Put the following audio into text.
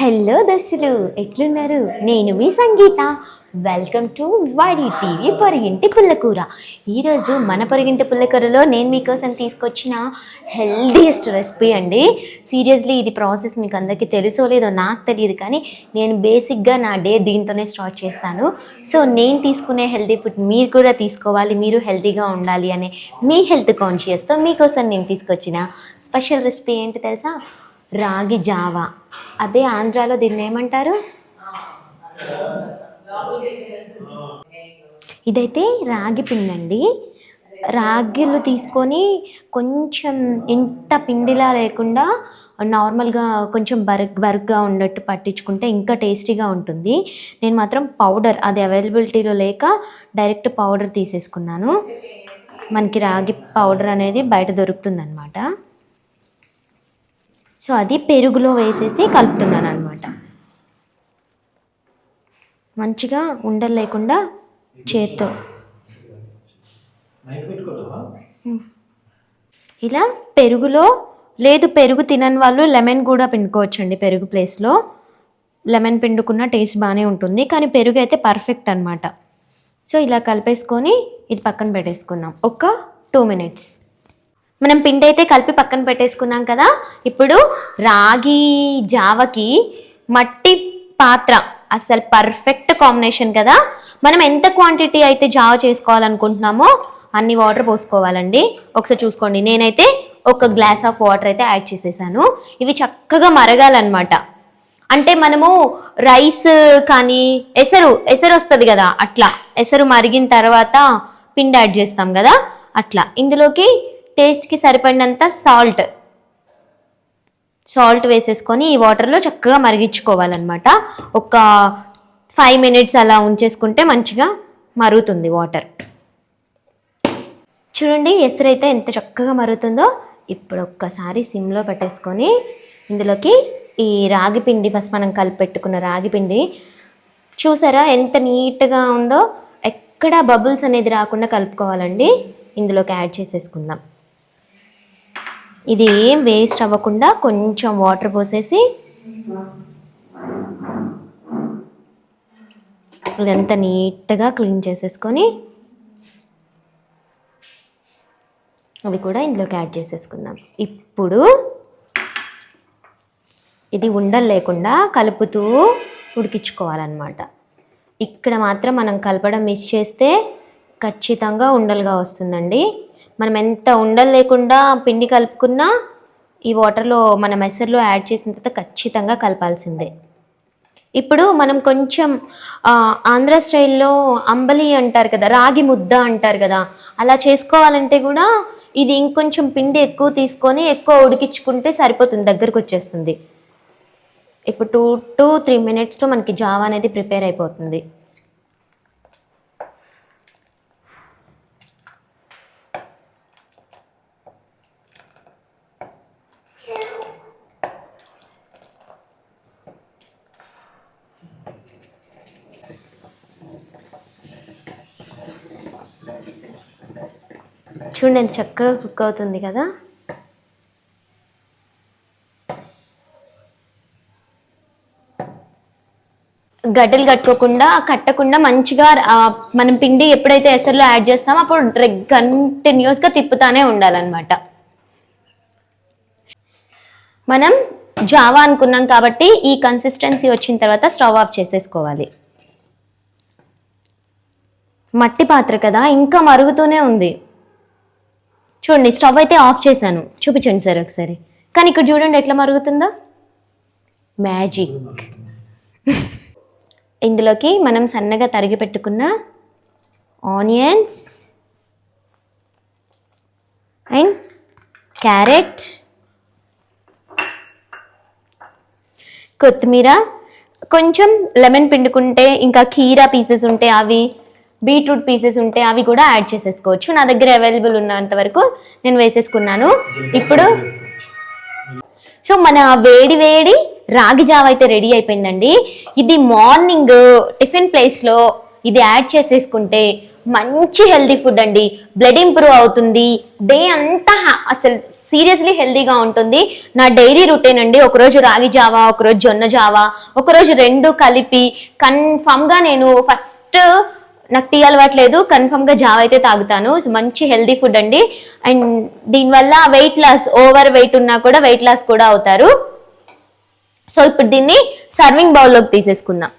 Hello దశలు ఎట్లున్నారు? నేను మీ సంగీత. వెల్కమ్ టు వాడి టీవీ పొరిగింటి పుల్లకూర ఈరోజు మన పొరిగింటి పుల్లకూరలో నేను మీకోసం తీసుకొచ్చిన హెల్దీయెస్ట్ రెసిపీ అండి. సీరియస్లీ ఇది ప్రాసెస్ మీకు అందరికీ తెలుసో లేదో నాకు తెలియదు కానీ నేను బేసిక్గా నా డే దీంతోనే స్టార్ట్ చేస్తాను. సో నేను తీసుకునే హెల్దీ ఫుడ్ మీరు కూడా తీసుకోవాలి మీరు హెల్తీగా ఉండాలి అనే మీ హెల్త్ కాన్షియస్తో మీకోసం నేను తీసుకొచ్చిన స్పెషల్ రెసిపీ ఏంటి తెలుసా? రాగి జావా. అదే ఆంధ్రాలో దీన్ని ఏమంటారు? ఇదైతే రాగి పిండి అండి రాగిలు తీసుకొని కొంచెం ఇంత పిండిలా లేకుండా నార్మల్గా కొంచెం బరగ్ బరగ్గా ఉన్నట్టు పట్టించుకుంటే ఇంకా టేస్టీగా ఉంటుంది. నేను మాత్రం పౌడర్ అది అవైలబిలిటీలో లేక డైరెక్ట్ పౌడర్ తీసేసుకున్నాను. మనకి రాగి పౌడర్ అనేది బయట దొరుకుతుంది అనమాట సో అది పెరుగులో వేసేసి కలుపుతున్నాను అనమాట మంచిగా ఉండలు లేకుండా చేత్తో. ఇలా పెరుగులో లేదు పెరుగు తినని వాళ్ళు లెమన్ కూడా పిండుకోవచ్చండి పెరుగు ప్లేస్లో. లెమన్ పిండుకున్న టేస్ట్ బాగానే ఉంటుంది కానీ పెరుగు అయితే పర్ఫెక్ట్ అనమాట సో ఇలా కలిపేసుకొని ఇది పక్కన పెట్టేసుకుందాం. ఒక టూ మినిట్స్. మనం పిండి అయితే కలిపి పక్కన పెట్టేసుకున్నాం కదా. ఇప్పుడు రాగి జావకి మట్టి పాత్ర అసలు పర్ఫెక్ట్ కాంబినేషన్ కదా. మనం ఎంత క్వాంటిటీ అయితే జావ చేసుకోవాలనుకుంటున్నామో అన్ని వాటర్ పోసుకోవాలండి. ఒకసారి చూసుకోండి. నేనైతే ఒక గ్లాస్ ఆఫ్ వాటర్ అయితే యాడ్ చేసేసాను. ఇవి చక్కగా మరగాలన్నమాట. అంటే మనము రైస్ కానీ ఎసరు ఎసరు వస్తుంది కదా అట్లా. ఎసరు మరిగిన తర్వాత పిండి యాడ్ చేస్తాం కదా అట్లా. ఇందులోకి టేస్ట్కి సరిపడినంత సాల్ట్ సాల్ట్ వేసేసుకొని ఈ వాటర్లో చక్కగా మరిగించుకోవాలన్నమాట. ఒక ఫైవ్ మినిట్స్ అలా ఉంచేసుకుంటే మంచిగా మరుగుతుంది వాటర్ చూడండి ఎసరైతే ఎంత చక్కగా మరుగుతుందో. ఇప్పుడు ఒక్కసారి సిమ్లో పెట్టేసుకొని ఇందులోకి ఈ రాగి పిండి ఫస్ట్ మనం కలిపెట్టుకున్న రాగి పిండి. చూసారా ఎంత నీట్గా ఉందో? ఎక్కడ బబుల్స్ అనేది రాకుండా కలుపుకోవాలండి. ఇందులోకి యాడ్ చేసేసుకుందాం. ఇది ఏం వేస్ట్ అవ్వకుండా కొంచెం వాటర్ పోసేసి ఇదంతా నీట్గా క్లీన్ చేసేసుకొని అది కూడా ఇందులోకి యాడ్ చేసేసుకుందాం. ఇప్పుడు ఇది ఉండలు లేకుండా కలుపుతూ ఉడికించుకోవాలన్నమాట. ఇక్కడ మాత్రం మనం కలపడం మిస్ చేస్తే ఖచ్చితంగా ఉండలుగా వస్తుందండి. మనం ఎంత ఉండలు లేకుండా పిండి కలుపుకున్నా ఈ వాటర్లో మన మెసర్లో యాడ్ చేసిన తర్వాత ఖచ్చితంగా కలపాల్సిందే. ఇప్పుడు మనం కొంచెం ఆంధ్ర స్టైల్లో అంబలి అంటారు కదా రాగి ముద్ద అంటారు కదా అలా చేసుకోవాలంటే కూడా ఇది ఇంకొంచెం పిండి ఎక్కువ తీసుకొని ఎక్కువ ఉడికించుకుంటే సరిపోతుంది దగ్గరకు వచ్చేస్తుంది. ఇప్పుడు టూ టు త్రీ మినిట్స్లో మనకి జావా అనేది ప్రిపేర్ అయిపోతుంది. చూడండి ఎంత చక్కగా కుక్ అవుతుంది కదా. గడ్డలు కట్టుకోకుండా కట్టకుండా మంచిగా మనం పిండి ఎప్పుడైతే ఎసర్లో యాడ్ చేస్తామో అప్పుడు కంటిన్యూస్గా తిప్పుతానే ఉండాలన్నమాట. మనం జావా అనుకున్నాం కాబట్టి ఈ కన్సిస్టెన్సీ వచ్చిన తర్వాత స్టవ్ ఆఫ్ చేసేసుకోవాలి. మట్టి పాత్ర కదా ఇంకా మరుగుతూనే ఉంది. చూడండి స్టవ్ అయితే ఆఫ్ చేశాను. చూపించండి సార్ ఒకసారి. కానీ ఇక్కడ చూడండి ఎట్లా మరుగుతుందో? మ్యాజిక్. ఇందులోకి మనం సన్నగా తరిగి పెట్టుకున్న ఆనియన్స్ అండ్ క్యారెట్ కొత్తిమీర. కొంచెం లెమన్ పిండుకుంటే ఇంకా కీరా పీసెస్ ఉంటే అవి బీట్రూట్ పీసెస్ ఉంటే అవి కూడా యాడ్ చేసేసుకోవచ్చు. నా దగ్గర అవైలబుల్ ఉన్నంత వరకు నేను వేసేసుకున్నాను. ఇప్పుడు సో మన వేడి వేడి రాగి జావ అయితే రెడీ అయిపోయిందండి. ఇది మార్నింగ్ టిఫిన్ ప్లేస్లో ఇది యాడ్ చేసేసుకుంటే మంచి హెల్దీ ఫుడ్ అండి. బ్లడ్ ఇంప్రూవ్ అవుతుంది. డే అంతా అసలు సీరియస్లీ హెల్దీగా ఉంటుంది. నా డైలీ రొటీన్ అండి. ఒకరోజు రాగి జావా ఒకరోజు జొన్న జావా ఒకరోజు రెండు కలిపి కన్ఫామ్గా నేను ఫస్ట్ నాకు టీ అలవాట్లేదు కన్ఫామ్గా జావ అయితే తాగుతాను. మంచి హెల్దీ ఫుడ్ అండి. అండ్ దీనివల్ల వెయిట్ లాస్ ఓవర్ వెయిట్ ఉన్నా కూడా వెయిట్ లాస్ కూడా అవుతారు. సో ఇప్పుడు దీన్ని సర్వింగ్ బౌల్లోకి తీసేసుకుందాం.